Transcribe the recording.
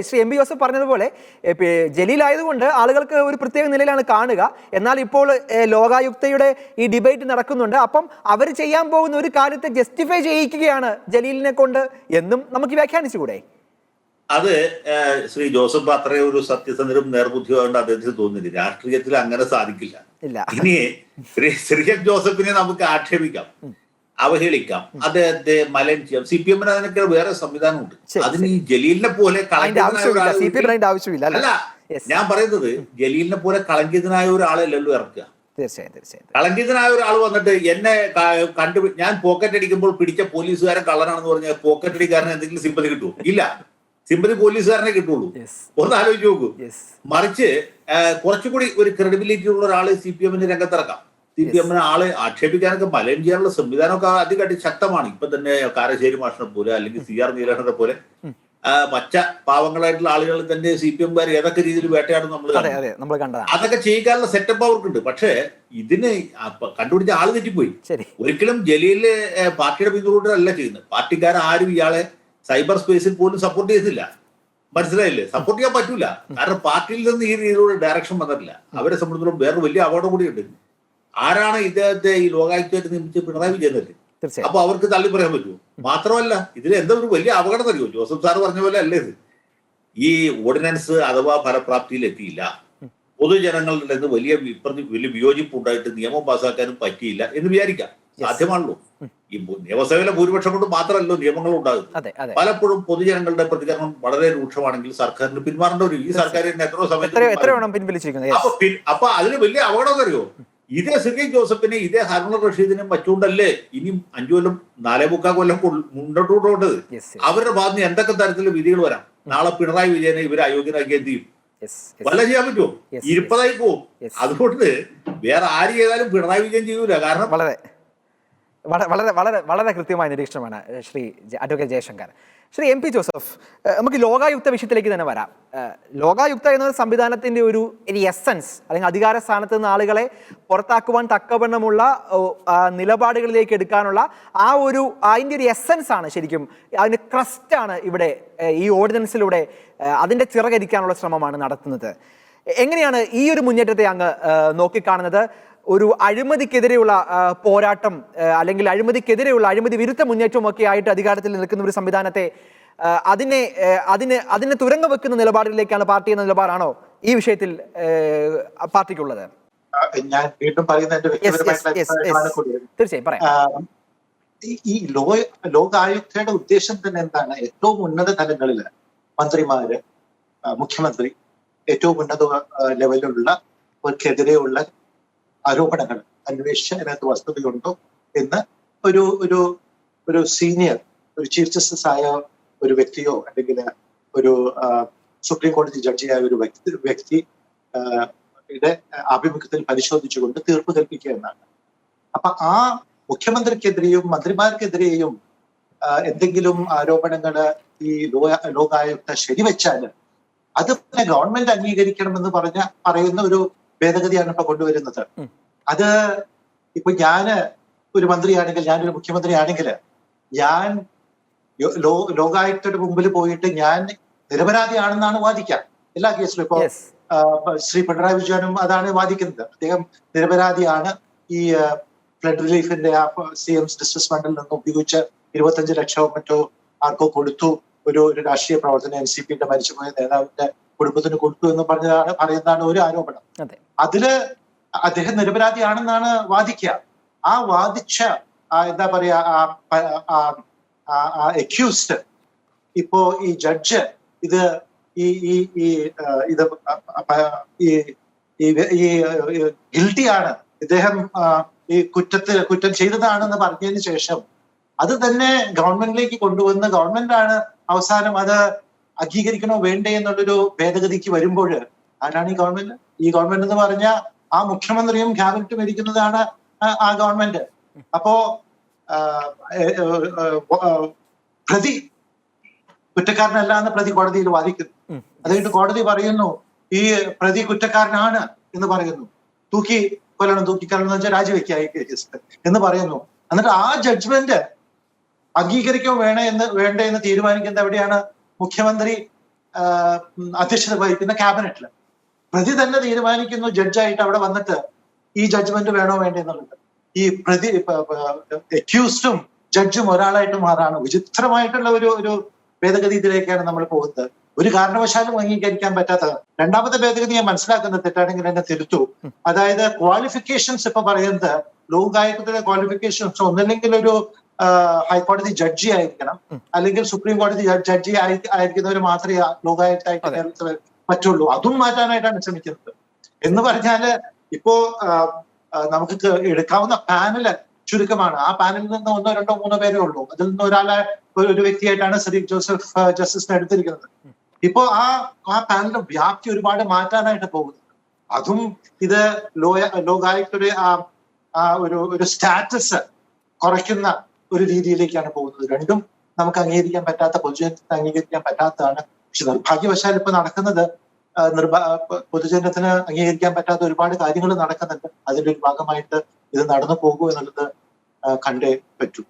Shri M B Joseph പറഞ്ഞതുപോലെ ജലീലായതുകൊണ്ട് ആളുകൾക്ക് ഒരു പ്രത്യേക നിലയിലാണ് കാണുക. എന്നാൽ ഇപ്പോൾ ലോകായുക്തയുടെ ഈ ഡിബേറ്റ് നടക്കുന്നുണ്ട്. അപ്പം അവർ ചെയ്യാൻ പോകുന്ന ഒരു കാര്യത്തെ ജസ്റ്റിഫൈ ചെയ്യിക്കുകയാണ് ജലീലിനെ കൊണ്ട് എന്നും നമുക്ക് വ്യാഖ്യാനിച്ചുകൂടെ? അത് ശ്രീ ജോസഫ് അത്രയും ഒരു സത്യസന്ധരും നേർബുദ്ധിയോണ്ട് അദ്ദേഹത്തിന് തോന്നുന്നില്ല. രാഷ്ട്രീയത്തിൽ അങ്ങനെ സാധിക്കില്ല. ഇനി ശ്രീ ശ്രീ ജോസഫിനെ നമുക്ക് ആക്ഷേപിക്കാം. അവഹേളിക്കാം. അദ്ദേഹത്തെ മലയൻ ചെയ്യാം. സി പി എമ്മിന് അതിനൊക്കെ വേറെ സംവിധാനമുണ്ട്. ഉണ്ട് അതിന് ഈ ജലീലിനെ പോലെ ആവശ്യമില്ല. അല്ല? ഞാൻ പറയുന്നത് ജലീലിനെ പോലെ കളങ്കിതനായ ഒരാളല്ലല്ലോ ഇറക്കുക. തീർച്ചയായും തീർച്ചയായും. കളങ്കിതനായ ഒരാൾ വന്നിട്ട് എന്നെ കണ്ടു ഞാൻ പോക്കറ്റ് അടിക്കുമ്പോൾ പിടിച്ച പോലീസുകാരൻ കള്ളനാണെന്ന് പറഞ്ഞാൽ പോക്കറ്റ് അടിക്കാരന് എന്തെങ്കിലും സിമ്പതി കിട്ടുമോ ഇല്ല. സിമ്പതി പോലീസുകാരനെ കിട്ടുള്ളൂ. ഒന്ന് ആലോചിച്ച് നോക്കൂ. മറിച്ച് കുറച്ചുകൂടി ഒരു ക്രെഡിബിലിറ്റി ഉള്ള ഒരാൾ സി പി എമ്മിന് രംഗത്തിറക്കാം. സി പി എമ്മിന് ആളെ ആക്ഷേപിക്കാനൊക്കെ മലയം ചെയ്യാനുള്ള സംവിധാനമൊക്കെ അധികം ശക്തമാണ്. ഇപ്പൊ തന്നെ കാരശ്ശേരി മാഷിനെ പോലെ അല്ലെങ്കിൽ സി ആർ നീലകണ്ഠനെ പോലെ. മറ്റ പാവങ്ങളായിട്ടുള്ള ആളുകൾ തന്നെ സി പി എംകാർ ഏതൊക്കെ രീതിയിൽ വേട്ടയാടും നമ്മൾ നമ്മൾ അതൊക്കെ ചെയ്യിക്കാനുള്ള സെറ്റപ്പ് അവർക്കുണ്ട്. പക്ഷേ ഇതിന് കണ്ടുപിടിച്ച ആൾ തെറ്റിപ്പോയി. ഒരിക്കലും ജലീൽ പാർട്ടിയുടെ അല്ല ചെയ്യുന്നത്. പാർട്ടിക്കാർ ആരും ഇയാളെ സൈബർ സ്പേസിൽ പോലും സപ്പോർട്ട് ചെയ്തില്ല. മനസ്സിലായില്ലേ? സപ്പോർട്ട് ചെയ്യാൻ പറ്റൂല. കാരണം പാർട്ടിയിൽ നിന്ന് ഈ രീതിയിലൂടെ ഡയറക്ഷൻ വന്നിട്ടില്ല. അവരെ സംബന്ധിച്ചിടത്തോളം വേറെ വലിയ അപകടം കൂടിയുണ്ട് ആരാണ് ഇദ്ദേഹത്തെ ഈ ലോകായുക്തമായിട്ട് നിയമിച്ച് പിണറായി വിജയൻ തന്നെ അപ്പൊ അവർക്ക് തള്ളി പറയാൻ പറ്റുമോ? മാത്രമല്ല ഇതിൽ എന്താ ഒരു വലിയ അപകടം തരുമോ ജോസഫ് സാർ പറഞ്ഞ പോലെ അല്ലേ ഇത്? ഈ ഓർഡിനൻസ് അഥവാ ഫലപ്രാപ്തിയിൽ എത്തിയില്ല. പൊതുജനങ്ങളുടെ നിന്ന് വലിയ വിപ്രതി വലിയ വിയോജിപ്പ് ഉണ്ടായിട്ട് നിയമം പാസ്സാക്കാനും പറ്റിയില്ല എന്ന് വിചാരിക്കാം. സാധ്യമാണല്ലോ. ഈ നിയമസഭയിലെ ഭൂരിപക്ഷം കൊണ്ട് മാത്രമല്ലോ നിയമങ്ങൾ ഉണ്ടാകുന്നത്. പലപ്പോഴും പൊതുജനങ്ങളുടെ പ്രതികരണം വളരെ രൂക്ഷമാണെങ്കിൽ സർക്കാരിന് പിന്മാറേണ്ട ഒരു ഈ സർക്കാർ തന്നെ എത്രയോ പിൻവലിച്ചിരിക്കുന്നത്. അപ്പൊ അതിന് വലിയ അപകടം അറിയോ? ഇതേ സിറിയൻ ജോസഫിനെ ഇതേ ഹർണ റഷീദിനെ വച്ചുകൊണ്ടല്ലേ ഇനിയും അഞ്ചു കൊല്ലം നാലേ മുക്കാൽ കൊല്ലം മുന്നോട്ടുകൊണ്ടത് അവരുടെ ഭാഗത്ത് നിന്ന് എന്തൊക്കെ തരത്തിലുള്ള വിധികൾ വരാം? നാളെ പിണറായി വിജയനെ ഇവർ അയോഗ്യനാക്കി എന്ത് ചെയ്യും? വല്ല ചെയ്യാൻ പറ്റുമോ? ഇരുപ്പതായി പോവും. അതുകൊണ്ട് വേറെ ആര് ചെയ്താലും പിണറായി വിജയൻ ചെയ്യൂല. കാരണം വളരെ വളരെ വളരെ വളരെ കൃത്യമായ നിരീക്ഷണമാണ് Shri advocate Jayashankar. Shri M P Joseph നമുക്ക് ലോകായുക്ത വിഷയത്തിലേക്ക് തന്നെ വരാം. ലോകായുക്ത എന്ന സംവിധാനത്തിന്റെ ഒരു ഒരു എസൻസ് അല്ലെങ്കിൽ അധികാര സ്ഥാനത്ത് നിന്ന് ആളുകളെ പുറത്താക്കുവാൻ തക്കവണ്ണമുള്ള നിലപാടുകളിലേക്ക് എടുക്കാനുള്ള ആ ഒരു അതിന്റെ ഒരു എസൻസ് ആണ് ശരിക്കും അതിന് ക്രസ്റ്റ് ആണ് ഇവിടെ ഈ ഓർഡിനൻസിലൂടെ അതിന്റെ ചിറകരിക്കാനുള്ള ശ്രമമാണ് നടത്തുന്നത്. എങ്ങനെയാണ് ഈ ഒരു മുന്നേറ്റത്തെ അങ്ങ് നോക്കിക്കാണുന്നത്? ഒരു അഴിമതിക്കെതിരെയുള്ള പോരാട്ടം അല്ലെങ്കിൽ അഴിമതിക്കെതിരെയുള്ള അഴിമതി വിരുദ്ധ മുന്നേറ്റവും ഒക്കെ ആയിട്ട് അധികാരത്തിൽ നിൽക്കുന്ന ഒരു സംവിധാനത്തെ അതിനെ അതിന് അതിനെ തുരങ്കം വെക്കുന്ന നിലപാടിലേക്കാണ് പാർട്ടി എന്ന നിലപാടാണോ ഈ വിഷയത്തിൽ പാർട്ടിക്കുള്ളത്? ഞാൻ വീണ്ടും. തീർച്ചയായും പറയാം. ഈ- ലോ ലോകായുക്തയുടെ ഉദ്ദേശം തന്നെ എന്താണ്? ഏറ്റവും ഉന്നത തലങ്ങളിൽ മന്ത്രിമാര് മുഖ്യമന്ത്രി ഏറ്റവും ഉന്നത ലെവലിലുള്ള ലെവലിലുള്ള ആരോപണങ്ങൾ അന്വേഷിച്ച് അതിനകത്ത് വസ്തുതയുണ്ടോ എന്ന് ഒരു ഒരു ഒരു സീനിയർ ഒരു ചീഫ് ജസ്റ്റിസ് ആയ ഒരു വ്യക്തിയോ അല്ലെങ്കിൽ ഒരു സുപ്രീം കോടതി ജഡ്ജിയായ ഒരു വ്യക്തി വ്യക്തി ആഭിമുഖ്യത്തിൽ പരിശോധിച്ചുകൊണ്ട് തീർപ്പ് കൽപ്പിക്കുക എന്നാണ്. അപ്പൊ ആ മുഖ്യമന്ത്രിക്കെതിരെയും മന്ത്രിമാർക്കെതിരെയും എന്തെങ്കിലും ആരോപണങ്ങൾ ഈ ലോ ലോകായുക്ത ശരിവെച്ചാൽ അത് ഗവൺമെന്റ് അംഗീകരിക്കണമെന്ന് പറഞ്ഞ പറയുന്ന ഒരു ഭേദഗതിയാണ് ഇപ്പൊ കൊണ്ടുവരുന്നത്. അത് ഇപ്പൊ ഞാൻ ഒരു മന്ത്രിയാണെങ്കിൽ ഞാനൊരു മുഖ്യമന്ത്രിയാണെങ്കിൽ ഞാൻ ലോ ലോകായുക്തയുടെ മുമ്പിൽ പോയിട്ട് ഞാൻ നിരപരാധിയാണെന്നാണ് വാദിക്കാം എല്ലാ കേസിലും ഇപ്പോ ശ്രീ പിണറായി വിജയനും അതാണ് വാദിക്കുന്നത്. അദ്ദേഹം നിരപരാധിയാണ് ഈ ഫ്ലഡ് റിലീഫിന്റെ ആ സി എം ഡിസ്ട്രസ് ഫണ്ടിൽ നിന്ന് ഉപയോഗിച്ച് ഇരുപത്തഞ്ച് ലക്ഷമോ മറ്റോ ആർക്കോ കൊടുത്തു. ഒരു ഒരു രാഷ്ട്രീയ പ്രവർത്തനം എൻ സി പിന്റെ മരിച്ചുപോയ നേതാവിന്റെ കുടുംബത്തിന് കൊടുത്തു എന്ന് പറഞ്ഞതാണ് പറയുന്നതാണ് ഒരു ആരോപണം. അതിൽ അദ്ദേഹം നിരപരാധിയാണെന്നാണ് വാദിക്കുക. ആ വാദിച്ച എന്താ പറയാ അക്യൂസ്ഡ് ഇപ്പോ ഈ ജഡ്ജ് ഇത് ഈ ഈ ഈ ഇത് ഈ ഈ ഈ ഗിൽറ്റി ആണ്. ഇദ്ദേഹം ഈ കുറ്റത്തിൽ കുറ്റം ചെയ്തതാണെന്ന് പറഞ്ഞതിന് ശേഷം അത് തന്നെ ഗവൺമെന്റിലേക്ക് കൊണ്ടുവന്ന് ആണ് അവസാനം അത് അംഗീകരിക്കണോ വേണ്ടേ എന്നുള്ളൊരു ഭേദഗതിക്ക് വരുമ്പോൾ ആരാണ് ഈ ഗവൺമെന്റ്? ഈ ഗവൺമെന്റ് എന്ന് പറഞ്ഞ ആ മുഖ്യമന്ത്രിയും ക്യാബിനറ്റും ഇരിക്കുന്നതാണ് ആ- ഗവൺമെന്റ് അപ്പോ പ്രതി കുറ്റക്കാരനല്ല എന്ന് പ്രതി കോടതിയിൽ വാദിക്കുന്നു. അതുകൊണ്ട് കോടതി പറയുന്നു ഈ പ്രതി കുറ്റക്കാരനാണ് എന്ന് പറയുന്നു. തൂക്കി കൊല്ലണം തൂക്കിക്കൊല്ലണം എന്ന് വെച്ചാൽ രാജിവെക്കുക ഈ കേസ് എന്ന് പറയുന്നു. എന്നിട്ട് ആ ജഡ്ജ്മെന്റ് അംഗീകരിക്കോ വേണേ എന്ന് വേണ്ടേ എന്ന് തീരുമാനിക്കുന്നത് എവിടെയാണ് മുഖ്യമന്ത്രി അധ്യക്ഷത വഹിക്കുന്ന ക്യാബിനറ്റിൽ പ്രതി തന്നെ തീരുമാനിക്കുന്നു ജഡ്ജായിട്ട് അവിടെ വന്നിട്ട് ഈ ജഡ്ജ്മെന്റ് വേണോ വേണ്ടെന്നുള്ളത്. ഈ പ്രതി അക്യൂസ്ഡും ജഡ്ജും ഒരാളായിട്ട് മാറാണ്. വിചിത്രമായിട്ടുള്ള ഒരു ഒരു ഭേദഗതി ഇതിലേക്കാണ് നമ്മൾ പോകുന്നത്. ഒരു കാരണവശാലും അംഗീകരിക്കാൻ പറ്റാത്ത രണ്ടാമത്തെ ഭേദഗതി ഞാൻ മനസ്സിലാക്കുന്നത് തെറ്റാണെങ്കിൽ എന്നെ തിരുത്തു. അതായത് ക്വാളിഫിക്കേഷൻസ് ഇപ്പൊ പറയുന്നത് ലോകായുക്തയുടെ ക്വാളിഫിക്കേഷൻസ് ഒന്നല്ലെങ്കിൽ ഒരു ഹൈക്കോടതി ജഡ്ജി ആയിരിക്കണം. അല്ലെങ്കിൽ സുപ്രീം കോടതി ജഡ്ജി ആയി ആയിരിക്കുന്നവർ മാത്രമേ ലോകായുക്തായിട്ട്. കേരളത്തിൽ പറ്റുള്ളൂ അതും മാറ്റാനായിട്ടാണ് ശ്രമിക്കുന്നത്. എന്ന് പറഞ്ഞാൽ ഇപ്പോ നമുക്ക് എടുക്കാവുന്ന പാനൽ ചുരുക്കമാണ്. ആ പാനലിൽ നിന്ന് ഒന്നോ രണ്ടോ മൂന്നോ പേരേ ഉള്ളൂ. അതിൽ നിന്ന് ഒരാളെ ഒരു- വ്യക്തിയായിട്ടാണ് ശ്രീ ജോസഫ് ജസ്റ്റിസ് ജസ്റ്റിസിനെ എടുത്തിരിക്കുന്നത്. ഇപ്പോ ആ ആ പാനലിന്റെ വ്യാപ്തി ഒരുപാട് മാറ്റാനായിട്ട് പോകുന്നത് അതും ഇത് ലോയ ലോകായുക്തയുടെ ആ ഒരു ഒരു സ്റ്റാറ്റസ് കുറയ്ക്കുന്ന ഒരു രീതിയിലേക്കാണ് പോകുന്നത്. രണ്ടും നമുക്ക് അംഗീകരിക്കാൻ പറ്റാത്ത പൊതുജനത്തിന് അംഗീകരിക്കാൻ പറ്റാത്തതാണ് പക്ഷെ നിർഭാഗ്യവശാൽ ഇപ്പൊ നടക്കുന്നത് നിർഭാ പൊതുജനത്തിന് അംഗീകരിക്കാൻ പറ്റാത്ത ഒരുപാട് കാര്യങ്ങൾ നടക്കുന്നുണ്ട്. അതിന്റെ ഒരു ഭാഗമായിട്ട് ഇത് നടന്നു പോകൂ എന്നുള്ളത് കണ്ടേ പറ്റൂ.